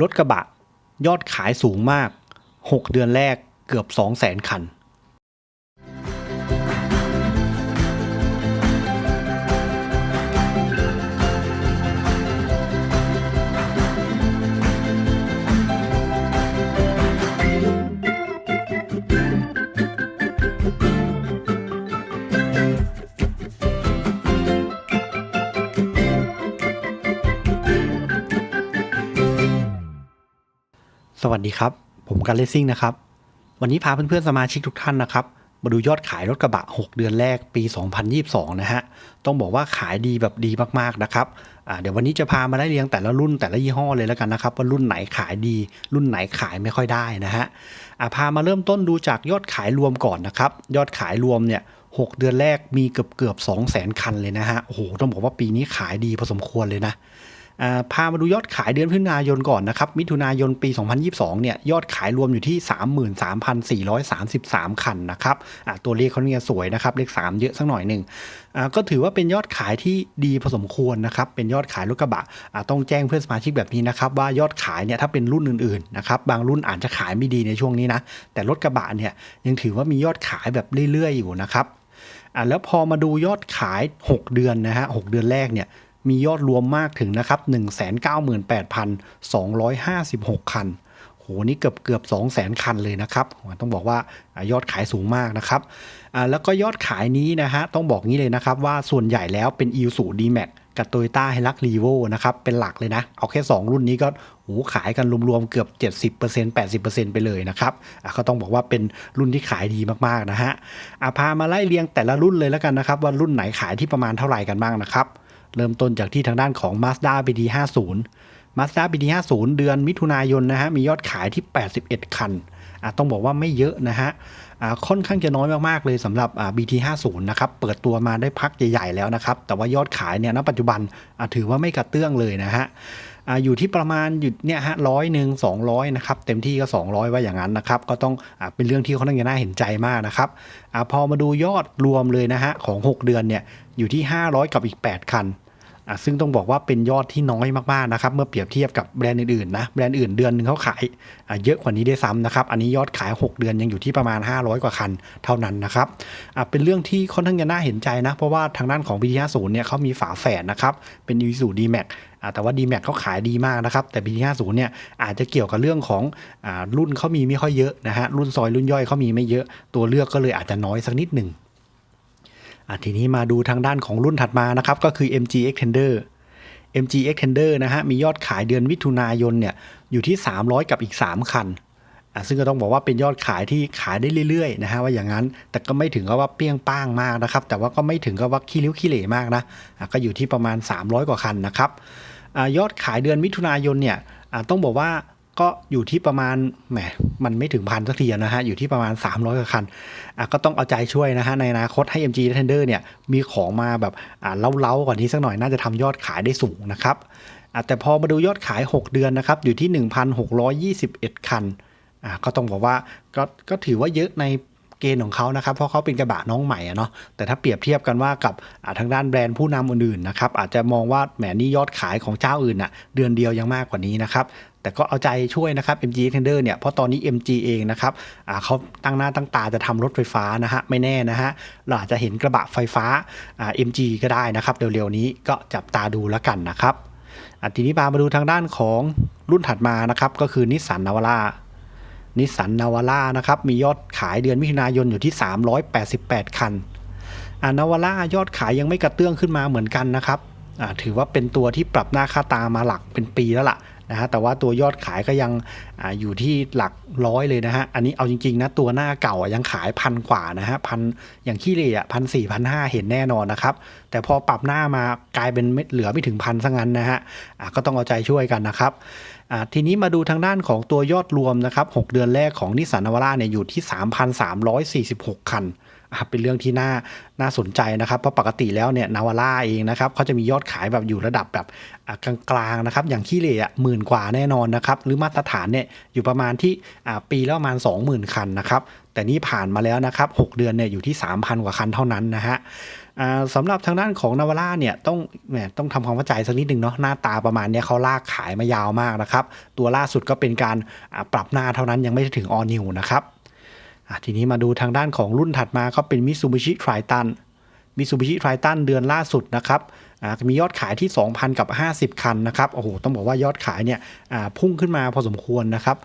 รถกระบะยอดขายสูงมาก 6 เดือนแรกเกือบ 2 0 0 0 0 0 คัน วัสดีครับ ผมกันเลสซิ่งนะครับ วันนี้พาเพื่อนๆสมาชิกทุกท่านนะครับ มาดูยอดขายรถกระบะ 6 เดือนแรกปี 2022 นะฮะ ต้องบอกว่าขายดีแบบดีมากๆนะครับเดี๋ยววันนี้จะพามาไล่เรียงแต่ละรุ่นแต่ละยี่ห้อเลยแล้วกันนะครับ ว่ารุ่นไหนขายดี รุ่นไหนขายไม่ค่อยได้นะฮะพามาเริ่มต้นดูจากยอดขายรวมก่อนนะครับ ยอดขายรวมเนี่ย6เดือนแรกมีเกือบเกือบ2 0 0 0 0 0 คันเลยนะฮะ โอ้โห ต้องบอกว่าปีนี้ขายดีพอสมควรเลยนะ พามาดูยอดขายเดือนพิถุนายนก่อนนะครับ มิถุนายนปี 2022 เนี่ย ยอดขายรวมอยู่ที่ 33,433 คันนะครับ ตัวเลขเขาเนี่ยสวยนะครับ เลข 3 เยอะสักหน่อยหนึ่งก็ถือว่าเป็นยอดขายที่ดีพอสมควรนะครับ เป็นยอดขายรถกระบะต้องแจ้งเพื่อนสมาชิกแบบนี้นะครับ ว่ายอดขายเนี่ยถ้าเป็นรุ่นอื่นๆนะครับ บางรุ่นอาจจะขายไม่ดีในช่วงนี้นะ แต่รถกระบะเนี่ยยังถือว่ามียอดขายแบบเรื่อยๆอยู่นะครับอะแล้วพอมาดูยอดขาย 6 เดือนนะฮะ 6 เดือนแรกเนี่ย มียอดรวมมากถึงนะครับ 198,256 คันโหนี่เกือบเกือบ200,000 คันเลยนะครับต้องบอกว่ายอดขายสูงมากนะครับแล้วก็ยอดขายนี้นะฮะต้องบอกงี้เลยนะครับว่าส่วนใหญ่แล้วเป็น i s u d m a x กับ Toyota h i l u x r e v o นะครับ เป็นหลักเลยนะ เอาแค่ 2 รุ่นนี้ก็โหขายกันรวมๆ เกือบ 70% 80%ไปเลยนะครับก็ต้องบอกว่าเป็นรุ่นที่ขายดีมากๆนะฮะอะพามาไล่เรียงแต่ละรุ่นเลยแล้วกันนะครับ ว่ารุ่นไหนขายที่ประมาณเท่าไหร่กันบ้างนะครับ เริ่มต้นจากที่ทางด้านของ Mazda BD 50 Mazda BD 50 เดือนมิถุนายนนะฮะมียอดขายที่ 81 คันอะต้องบอกว่าไม่เยอะนะฮะค่อนข้างจะน้อยมากๆเลยสำหรับอ่า BT 50 นะครับ เปิดตัวมาได้พักใหญ่ๆแล้วนะครับ แต่ว่ายอดขายเนี่ยณปัจจุบันอะถือว่าไม่กระเตื้องเลยนะฮะอยู่ที่ประมาณหยุดเนี่ยฮะร้อยหนึ่งสองร้อยนะครับ เต็มที่ก็ 200 ว่าอย่างนั้นนะครับ ก็ต้องอเป็นเรื่องที่ค่อนข้างจะน่าเห็นใจมากนะครับอพอมาดูยอดรวมเลยนะฮะของ 6 เดือนเนี่ยอยู่ที่ 500 กับอีก 8 คัน อะซึ่งต้องบอกว่าเป็นยอดที่น้อยมากๆนะครับเมื่อเปรียบเทียบกับแบรนด์อื่นๆนะแบรนด์อื่นเดือนหนึ่งเขาขายอะเยอะกว่านี้ได้ซ้ำนะครับอันนี้ยอดขาย 6 เดือนยังอยู่ที่ประมาณ 500 กว่าคันเท่านั้นนะครับอะเป็นเรื่องที่ค่อนข้างจะน่าเห็นใจนะ เพราะว่าทางด้านของ BT50 เนี่ยเขามีฝาแฝดนะครับเป็น Isuzu D-Max อะแต่ว่า D-Max เขาขายดีมากนะครับ แต่ BT50 เนี่ยอาจจะเกี่ยวกับเรื่องของอ่ารุ่นเขามีไม่ค่อยเยอะนะฮะรุ่นซอยรุ่นย่อยเขามีไม่เยอะตัวเลือกก็เลยอาจจะน้อยสักนิดหนึ่ง อะทีนี้มาดูทางด้านของรุ่นถัดมานะครับก็คือ MG Extender MG Extender นะฮะมียอดขายเดือนมิถุนายนเนี่ยอยู่ที่ 300 กับอีก 3 คันอะซึ่งก็ต้องบอกว่าเป็นยอดขายที่ขายได้เรื่อยๆนะฮะว่าอย่างนั้นแต่ก็ไม่ถึงกับว่าเปรี้ยงป้างมากนะครับ แต่ว่าก็ไม่ถึงกับว่าขี้ริ้วขี้เหร่มากนะอะก็อยู่ที่ประมาณ 300 กว่าคันนะครับอะยอดขายเดือนมิถุนายนเนี่ยอะต้องบอกว่า ก็อยู่ที่ประมาณแหมมันไม่ถึงพันสักทีนะฮะ อยู่ที่ประมาณ 300กว่าคันอะก็ต้องเอาใจช่วยนะฮะ ในอนาคตให้ MG Tender เนี่ยมีของมาแบบอ่าเล้าๆกว่านี้สักหน่อยน่าจะทำยอดขายได้สูงนะครับอะแต่พอมาดูยอดขาย 6 เดือนนะครับ อยู่ที่ 1,621 คันอะก็ต้องบอกว่าก็ก็ถือว่าเยอะในเกณฑ์ของเขานะครับ เพราะเขาเป็นกระบะน้องใหม่อะเนาะแต่ถ้าเปรียบเทียบกันว่ากับอ่าทางด้านแบรนด์ผู้นำอื่นๆนะครับอาจจะมองว่าแหมนี่ยอดขายของเจ้าอื่นอะเดือนเดียวยังมากกว่านี้นะครับ แต่ก็เอาใจช่วยนะครับ MG Tender เนี่ยเพราะตอนนี้ MG เองนะครับเขาตั้งหน้าตั้งตาจะทำรถไฟฟ้านะฮะไม่แน่นะฮะเราอาจจะเห็นกระบะไฟฟ้าา MG ก็ได้นะครับเร็วๆนี้ก็จับตาดูแล้วกันนะครับทีนี้พามาดูทางด้านของรุ่นถัดมานะครับก็คือนิสสันนาวาร่านิสสันนาวาร่านะครับมียอดขายเดือนมิถุนายนอยู่ที่ 388 คันนาวาร่ายอดขายยังไม่กระเตื้องขึ้นมาเหมือนกันนะครับถือว่าเป็นตัวที่ปรับหน้าค่าตามาหลักเป็นปีแล้วล่ะ นะฮะแต่ว่าตัวยอดขายก็ยังออยู่ที่หลักร้อยเลยนะฮะอันนี้เอาจริงๆนะตัวหน้าเก่ายังขายพันกว่านะฮะพันอย่างขี้เหร่อะพันสี่พันห้าเห็นแน่นอนนะครับ แต่พอปรับหน้ามากลายเป็นเหลือไม่ถึงพันซะงั้นนะฮะะก็ต้องเอาใจช่วยกันนะครับทีนี้มาดูทางด้านของตัวยอดรวมนะครับ 6 เดือนแรกของนิสสันนวาร่าเนี่ยอยู่ที่ 3,346 คัน เป็นเรื่องที่น่าน่าสนใจนะครับ เพราะปกติแล้วเนี่ยนาวาร่าเองนะครับเขาจะมียอดขายแบบอยู่ระดับแบบกลางๆนะครับ อย่างขี้เหร่อะหมื่นกว่าแน่นอนนะครับ หรือมาตรฐานเนี่ยอยู่ประมาณที่ปีละประมาณ 20,000 คันนะครับ แต่นี่ผ่านมาแล้วนะครับ 6 เดือนเนี่ยอยู่ที่ 3,000 กว่าคันเท่านั้นนะฮะสำหรับทางด้านของนาวาร่าเนี่ยต้องต้องทำความเข้าใจสักนิดหนึ่งเนาะหน้าตาประมาณเนี้ยเขาลากขายมายาวมากนะครับ ตัวล่าสุดก็เป็นการปรับหน้าเท่านั้นยังไม่ถึง all new นะครับ ทีนี้มาดูทางด้านของรุ่นถัดมาก็เป็น Mitsubishi Triton Mitsubishi Triton เดือนล่าสุดนะครับมียอดขายที่ 2,000 กับ 50 คันนะครับ โอ้โห ต้องบอกว่ายอดขายเนี่ยพุ่งขึ้นมาพอสมควรนะครับ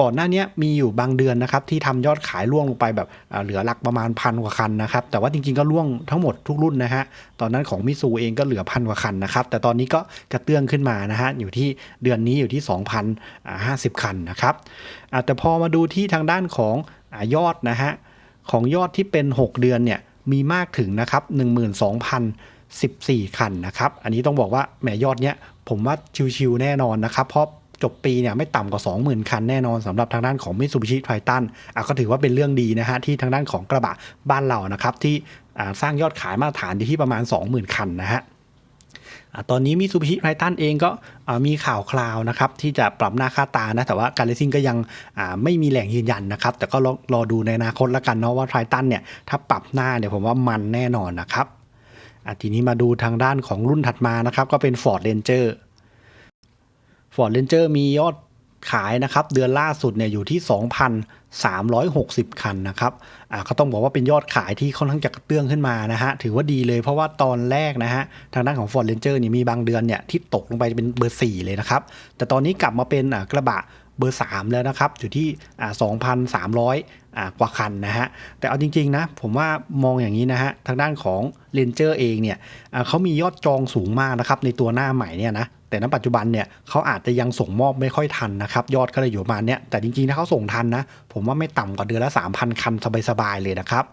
ก่อนหน้านี้มีอยู่บางเดือนนะครับที่ทำยอดขายล่วงลงไปแบบเหลือหลักประมาณพันกว่าคันนะครับ แต่ว่าจริงๆก็ล่วงทั้งหมดทุกรุ่นนะฮะ ตอนนั้นของมิซูเองก็เหลือพันกว่าคันนะครับ แต่ตอนนี้ก็กระเตื้องขึ้นมานะฮะ อยู่ที่เดือนนี้อยู่ที่ 2,050 คันนะครับ แต่พอมาดูที่ทางด้านของ อยอดนะฮะของยอดที่เป็น 6 เดือนเนี่ยมีมากถึงนะครับ12,014 คันนะครับ อันนี้ต้องบอกว่าแหมยอดเนี้ยผมว่าชิวๆแน่นอนนะครับ เพราะจบปีเนี่ยไม่ต่ำกว่า 20,000 คันแน่นอนสำหรับทางด้านของ Mitsubishi Triton อะก็ถือว่าเป็นเรื่องดีนะฮะที่ทางด้านของกระบะบ้านเรานะครับที่สร้างยอดขายมาตรฐานอยู่ที่ประมาณ 20,000 คันนะฮะ ตอนนี้มิซูบิชิไ i ทันเองก็มีข่าวคราวนะครับที่จะปรับหน้าค่าตานะแต่ว่าการเลซิ่งก็ยังไม่มีแหล่งยืนยันนะครับ แต่ก็รอรอดูในอนาคตแล้วกันเนาะว่าไ i ทันเนี่ยถ้าปรับหน้าเนี่ยผมว่ามันแน่นอนนะครับทีนี้มาดูทางด้านของรุ่นถัดมานะครับก็เป็น Ford Ranger Ford Ranger มียอด ขายนะครับเดือนล่าสุดเนี่ยอยู่ที่ 2,360 คันนะครับอ่าก็ต้องบอกว่าเป็นยอดขายที่ค่อนข้างจะกระเตื้องขึ้นมานะฮะถือว่าดีเลยเพราะว่าตอนแรกนะฮะทางด้านของ Ford Ranger เนี่ยมีบางเดือนเนี่ยที่ตกลงไปเป็นเบอร์ 4 เลยนะครับ แต่ตอนนี้กลับมาเป็นอ่ากระบะเบอร์ 3 แล้วนะครับ อยู่ที่อ่า2,300อ่ากว่าคันนะฮะ แต่เอาจริง ๆ นะ ผมว่ามองอย่างนี้นะฮะ ทางด้านของ Ranger เองเนี่ยอ่าเขามียอดจองสูงมากนะครับ ในตัวหน้าใหม่เนี่ยนะ แต่ณปัจจุบันเนี่ยเขาอาจจะยังส่งมอบไม่ค่อยทันนะครับ ยอดก็เลยอยู่ประมาณเนี้ยแต่จริงๆถ้าเขาส่งทันนะ ผมว่าไม่ต่ำกว่าเดือนละ 3,000 คันสบายๆเลยนะครับ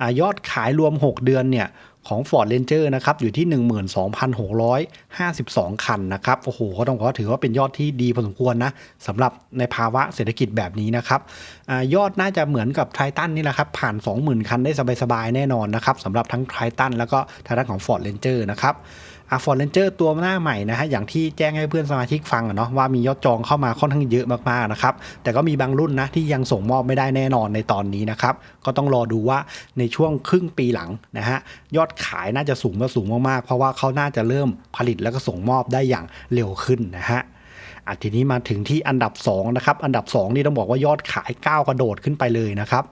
อยอดขายรวม 6 เดือนเนี่ยของ Ford Ranger นะครับอยู่ที่ 12,652 คันนะครับโอ้โหก็ต้องบอกว่าถือว่าเป็นยอดที่ดีพอสมควรนะสำหรับในภาวะเศรษฐกิจแบบนี้นะครับอยอดน่าจะเหมือนกับไททันนี่แหละครับผ่าน 20,000 คันได้สบายๆแน่นอนนะครับสำหรับทั้งไททันแล้วก็ทางด้านของ Ford Ranger นะครับ อะฟอร์เรนเจอร์ตัวหน้าใหม่นะฮะอย่างที่แจ้งให้เพื่อนสมาชิกฟังเนาะว่ามียอดจองเข้ามาค่อนข้างเยอะมากๆนะครับแต่ก็มีบางรุ่นนะที่ยังส่งมอบไม่ได้แน่นอนในตอนนี้นะครับก็ต้องรอดูว่าในช่วงครึ่งปีหลังนะฮะยอดขายน่าจะสูงมาสูงมากๆ เพราะว่าเขาน่าจะเริ่มผลิตแล้วก็ส่งมอบได้อย่างเร็วขึ้นนะฮะอะทีนี้มาถึงที่อันดับ2นะครับอันดับ 2 นี่ต้องบอกว่ายอดขายก้าวกระโดดขึ้นไปเลยนะครับ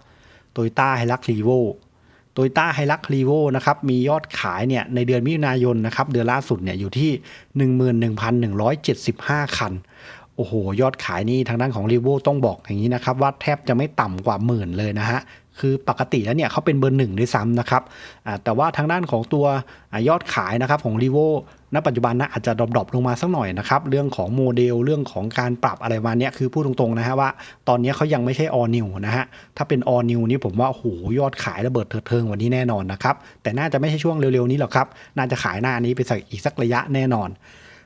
โตโยต้าไฮรักรีโว โตโยต้าไฮรักรีโวนะครับมียอดขายเนี่ยในเดือนมิถุนายนนะครับเดือนล่าสุดเนี่ยอยู่ที่ 11,175 คัน โอ้โห ยอดขายนี่ทางด้านของรีโวต้องบอกอย่างนี้นะครับว่าแทบจะไม่ต่ำกว่าหมื่นเลยนะฮะ คือปกติแล้วเนี่ยเขาเป็นเบอร์หนึ่งด้วยซ้ำนะครับแต่ว่าทางด้านของตัวอยอดขายนะครับของรีโวณปัจจุบันนะอาจจะดรอปลงมาสักหน่อยนะครับ เรื่องของโมเดลเรื่องของการปรับอะไรมาเนี้ยคือพูดตรงๆนะฮะว่า ตอนนี้เขายังไม่ใช่ all new นะฮะ ถ้าเป็น all new นี่ผมว่าโหยอดขายระเบิดเถิดเทิงวันนี้แน่นอนนะครับ แต่น่าจะไม่ใช่ช่วงเร็วๆนี้หรอกครับ น่าจะขายหน้านี้ไปสักอีกสักระยะแน่นอน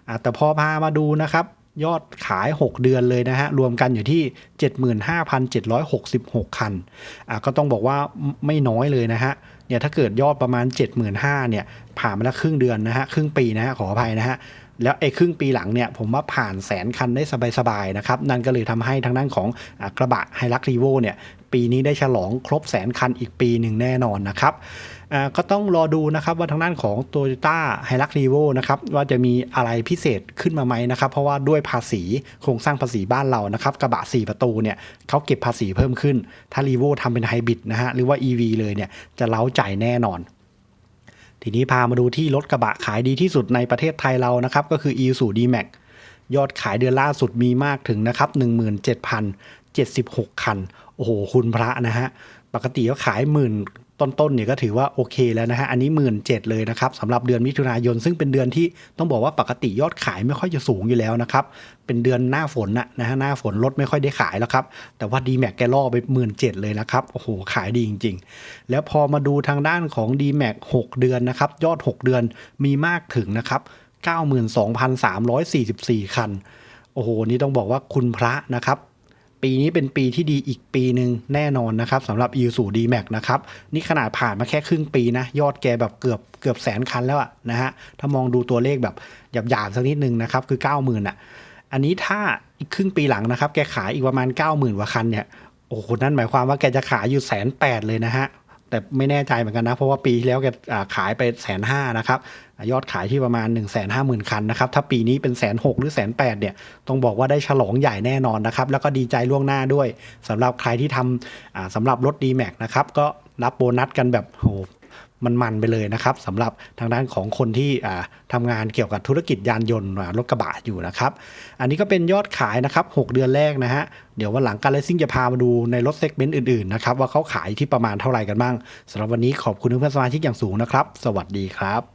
อแต่พอพามาดูนะครับ ยอดขาย 6 เดือนเลยนะฮะ รวมกันอยู่ที่ 75,766 คันอะก็ต้องบอกว่าไม่น้อยเลยนะฮะเนี่ยถ้าเกิดยอดประมาณ 75,000เนี่ยผ่านมาแล้วครึ่งเดือนนะฮะ ครึ่งปีนะฮะ ขออภัยนะฮะ แล้วไอ้ครึ่งปีหลังเนี่ยผมว่าผ่านแสนคันได้สบายๆนะครับ นั่นก็เลยทำให้ทางด้านของอกระบะไฮรักรีโวเนี่ยปีนี้ได้ฉลองครบแสนคันอีกปีหนึ่งแน่นอนนะครับ ก็ต้องรอดูนะครับว่าทางด้านของ t o y ยต้าไฮรักรีโวนะครับว่าจะมีอะไรพิเศษขึ้นมาไหมนะครับ เพราะว่าด้วยภาษีโครงสร้างภาษีบ้านเรานะครับกระบะ 4 ประตูเนี่ยเขาเก็บภาษีเพิ่มขึ้น ถ้ารีโวทำเป็นไฮบริดนะฮะหรือว่า EV เลยเนี่ยจะเล้าใจแน่นอนทีนี้พามาดูที่รถกระบะขายดีที่สุดในประเทศไทยเรานะครับ ก็คือ i s u D-Max ยอดขายเดือนล่าสุดมีมากถึงนะครับ 17,076 คัน โอ้โห คุณพระนะฮะ ปกติก็ขายหมื่น ต้นๆเนี่ยก็ถือว่าโอเคแล้วนะฮะอันนี้หมื่นเจ็ดเลยนะครับสำหรับเดือนมิถุนายน ซึ่งเป็นเดือนที่ต้องบอกว่าปกติยอดขายไม่ค่อยจะสูงอยู่แล้วนะครับเป็นเดือนหน้าฝนนะนะฮะหน้าฝนรถไม่ค่อยได้ขายแล้วครับแต่ว่า d m a x แกล่อไปหมื่นเจ็ดเลยนะครับโอ้โหขายดีจริง ๆ แล้วพอมาดูทางด้านของ d m a x 6เดือนนะครับยอด 6 เดือนมีมากถึงนะครับ92,344 คันโอ้โหนี่ต้องบอกว่าคุณพระนะครับ ปีนี้เป็นปีที่ดีอีกปีหนึ่งแน่นอนนะครับสำหรับ i s u D-Max นะครับ นี่ขนาดผ่านมาแค่ครึ่งปีนะ ยอดแกแบบเกือบเกือบแสนคันแล้วอะนะฮะ ถ้ามองดูตัวเลขแบบหยาบๆสักนิดนึงนะครับ คือ 90,000อะอันนี้ถ้าอีกครึ่งปีหลังนะครับ แกขายอีกประมาณ 90,000กว่าคันเนี่ยโอ้โหนั่นหมายความว่าแกจะขายอยู่แสนแปดเลยนะฮะ แต่ไม่แน่ใจเหมือนกันนะ เพราะว่าปีที่แล้วแกขายไปแสนห้านะครับ ยอดขายที่ประมาณ 1 5 0 0 0 0 คันนะครับ ถ้าปีนี้เป็นแสนหหรือแสนแปดเนี่ย ต้องบอกว่าได้ฉลองใหญ่แน่นอนนะครับ แล้วก็ดีใจล่วงหน้าด้วยสำหรับใครที่ทำอ่าสำหรับรถ d m a x นะครับ ก็รับโบนัสกันแบบโห มันๆไปเลยนะครับสำหรับทางด้านของคนที่ทำงานเกี่ยวกับธุรกิจยานยนต์รถกระบะอยู่นะครับอันนี้ก็เป็นยอดขายนะครับ 6 เดือนแรกนะฮะเดี๋ยววันหลังการเลสซิ่งจะพามาดูในรถเซกเมนต์อื่นๆนะครับว่าเขาขายที่ประมาณเท่าไหร่กันบ้างสำหรับวันนี้ขอบคุณเพื่อนสมาชิกอย่างสูงนะครับ สวัสดีครับ